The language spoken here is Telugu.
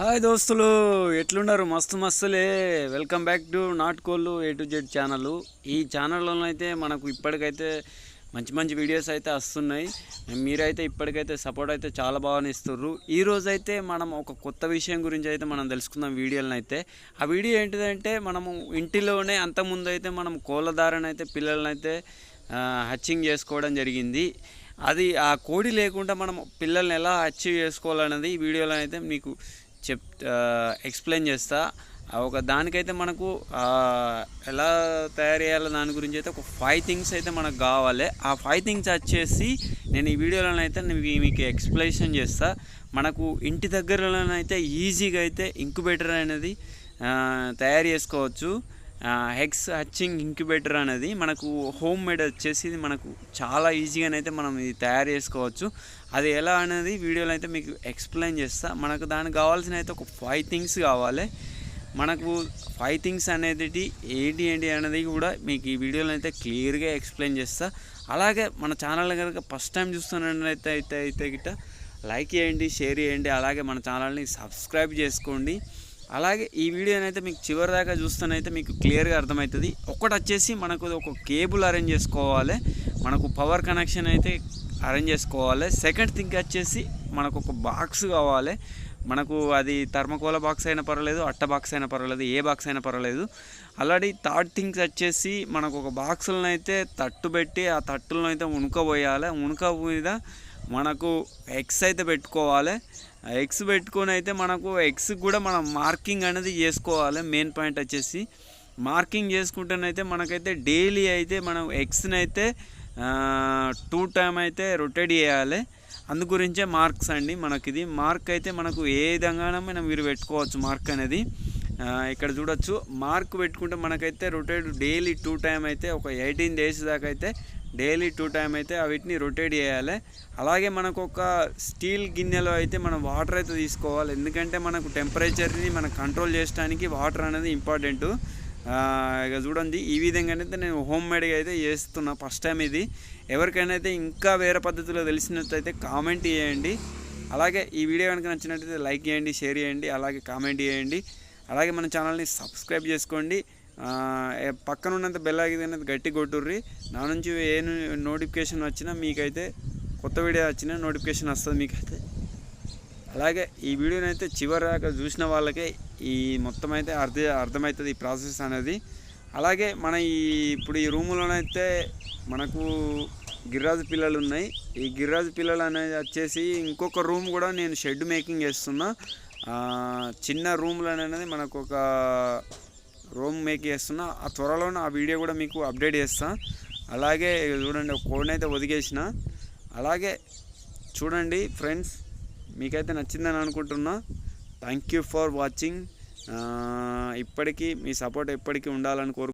హాయ్ దోస్తులు ఎట్లున్నారు? మస్తు మస్తులే. వెల్కమ్ బ్యాక్ టు నాట్ కోళ్ళు ఏ టు జెడ్ ఛానల్ ఈ ఛానల్లో అయితే మనకు ఇప్పటికైతే మంచి మంచి వీడియోస్ అయితే వస్తున్నాయి. మీరైతే ఇప్పటికైతే సపోర్ట్ అయితే చాలా బాగా ఇస్తుర్రు. ఈ రోజు అయితే మనం ఒక కొత్త విషయం గురించి అయితే మనం తెలుసుకుందాం వీడియోలను అయితే ఆ వీడియో ఏంటిదంటే మనము ఇంటిలోనే అంతకుముందు అయితే మనం కోళ్ళదారని అయితే పిల్లల్ని అయితే హచ్చింగ్ చేసుకోవడం జరిగింది. అది ఆ కోడి లేకుండా మనం పిల్లల్ని ఎలా అచీవ్ చేసుకోవాలన్నది ఈ వీడియోలో అయితే మీకు చెప్ ఎక్స్ప్లెయిన్ చేస్తా. ఒక దానికైతే మనకు ఎలా తయారు చేయాలో దాని గురించి అయితే ఒక ఫైవ్ థింగ్స్ అయితే మనకు కావాలి. ఆ ఫైవ్ థింగ్స్ వచ్చేసి నేను ఈ వీడియోలో అయితే మీకు ఎక్స్ప్లెనేషన్ చేస్తా. మనకు ఇంటి దగ్గరలోనైతే ఈజీగా అయితే ఇంక్యుబేటర్ అనేది తయారు చేసుకోవచ్చు. హెగ్స్ హచ్చింగ్ ఇంక్యుబేటర్ అనేది మనకు హోమ్ మేడ్ వచ్చేసి ఇది మనకు చాలా ఈజీగానైతే మనం ఇది తయారు చేసుకోవచ్చు. అది ఎలా అనేది వీడియోలో అయితే మీకు ఎక్స్ప్లెయిన్ చేస్తా. మనకు దానికి కావాల్సిన అయితే ఒక ఫైవ్ థింగ్స్ కావాలి. మనకు ఫైవ్ థింగ్స్ అనేది ఏంటి ఏంటి అనేది కూడా మీకు ఈ వీడియోలో అయితే క్లియర్గా ఎక్స్ప్లెయిన్ చేస్తా. అలాగే మన ఛానల్ కనుక ఫస్ట్ టైం చూస్తున్నట్లయితే అయితే అయితే గిట్ట లైక్ చేయండి షేర్ చేయండి. అలాగే మన ఛానల్ని సబ్స్క్రైబ్ చేసుకోండి. అలాగే ఈ వీడియోనైతే మీకు చివరి దాకా చూస్తేనైతే మీకు క్లియర్గా అర్థమవుతుంది. ఒకటి వచ్చేసి మనకు ఒక కేబుల్ అరేంజ్ చేసుకోవాలి. మనకు పవర్ కనెక్షన్ అయితే అరేంజ్ చేసుకోవాలి. సెకండ్ థింగ్ వచ్చేసి మనకు ఒక బాక్స్ కావాలి. మనకు అది థర్మకోల బాక్స్ అయినా పర్వాలేదు అట్ట బాక్స్ అయినా పర్వాలేదు ఏ బాక్స్ అయినా పర్వాలేదు. ఆల్రెడీ థర్డ్ థింగ్స్ వచ్చేసి మనకు ఒక బాక్సులను అయితే తట్టు పెట్టి ఆ తట్టులను అయితే ఉణుకబోయాలి ఉణుక మీద మనకు ఎగ్స్ అయితే పెట్టుకోవాలి. ఎగ్స్ పెట్టుకొని అయితే మనకు ఎగ్స్ కూడా మనం మార్కింగ్ అనేది చేసుకోవాలి. మెయిన్ పాయింట్ వచ్చేసి మార్కింగ్ చేసుకుంటేనైతే మనకైతే డైలీ అయితే మనం ఎగ్స్ని అయితే టూ టైం అయితే రొటేట్ చేయాలి. అందు గురించే మార్క్స్ అండి మనకి ఇది. మార్క్ అయితే మనకు ఏ విధంగానే మనం మీరు పెట్టుకోవచ్చు మార్క్ అనేది. ఇక్కడ చూడొచ్చు. మార్క్ పెట్టుకుంటే మనకైతే రొటేట్ డైలీ టూ టైం అయితే ఒక ఎయిటీన్ డేస్ దాకా అయితే డైలీ టూ టైం అయితే వీటిని రొటేట్ చేయాలి. అలాగే మనకు ఒక స్టీల్ గిన్నెలో అయితే మనం వాటర్ అయితే తీసుకోవాలి. ఎందుకంటే మనకు టెంపరేచర్ని మనం కంట్రోల్ చేయడానికి వాటర్ అనేది ఇంపార్టెంట్. ఇక చూడండి ఈ విధంగానైతే నేను హోమ్ మేడ్గా అయితే చేస్తున్నా. ఫస్ట్ టైం ఇది. ఎవరికైనా అయితే ఇంకా వేరే పద్ధతిలో తెలిసినట్లయితే కామెంట్ చేయండి. అలాగే ఈ వీడియో కనుక నచ్చినట్లయితే లైక్ చేయండి షేర్ చేయండి అలాగే కామెంట్ చేయండి. అలాగే మన ఛానల్ని సబ్స్క్రైబ్ చేసుకోండి. పక్కన ఉన్నంత బెల్ అనేది గట్టి కొట్టుర్రి. నా నుంచి ఏ నోటిఫికేషన్ వచ్చినా మీకైతే కొత్త వీడియో వచ్చినా నోటిఫికేషన్ వస్తుంది మీకైతే. అలాగే ఈ వీడియోని అయితే చివరి దాకా చూసిన వాళ్ళకే ఈ మొత్తం అయితే అర్థ అర్థమవుతుంది ఈ ప్రాసెస్ అనేది. అలాగే మన ఈ ఇప్పుడు ఈ రూములోనైతే మనకు గిర్రాజు పిల్లలు ఉన్నాయి. ఈ గిర్రాజు పిల్లలు అనేది వచ్చేసి ఇంకొక రూమ్ కూడా నేను షెడ్ మేకింగ్ చేస్తున్నా. చిన్న రూమ్లో అనేది మనకు ఒక రూమ్ మేక్ చేస్తున్నా. ఆ త్వరలోనే ఆ వీడియో కూడా మీకు అప్డేట్ చేస్తా. అలాగే చూడండి కోడ్ని అయితే ఒదిగేసిన. అలాగే చూడండి ఫ్రెండ్స్ మీకైతే నచ్చిందని అనుకుంటున్నా. థ్యాంక్ యూ ఫర్ వాచింగ్ ఇప్పటికీ మీ సపోర్ట్ ఎప్పటికీ ఉండాలని కోరు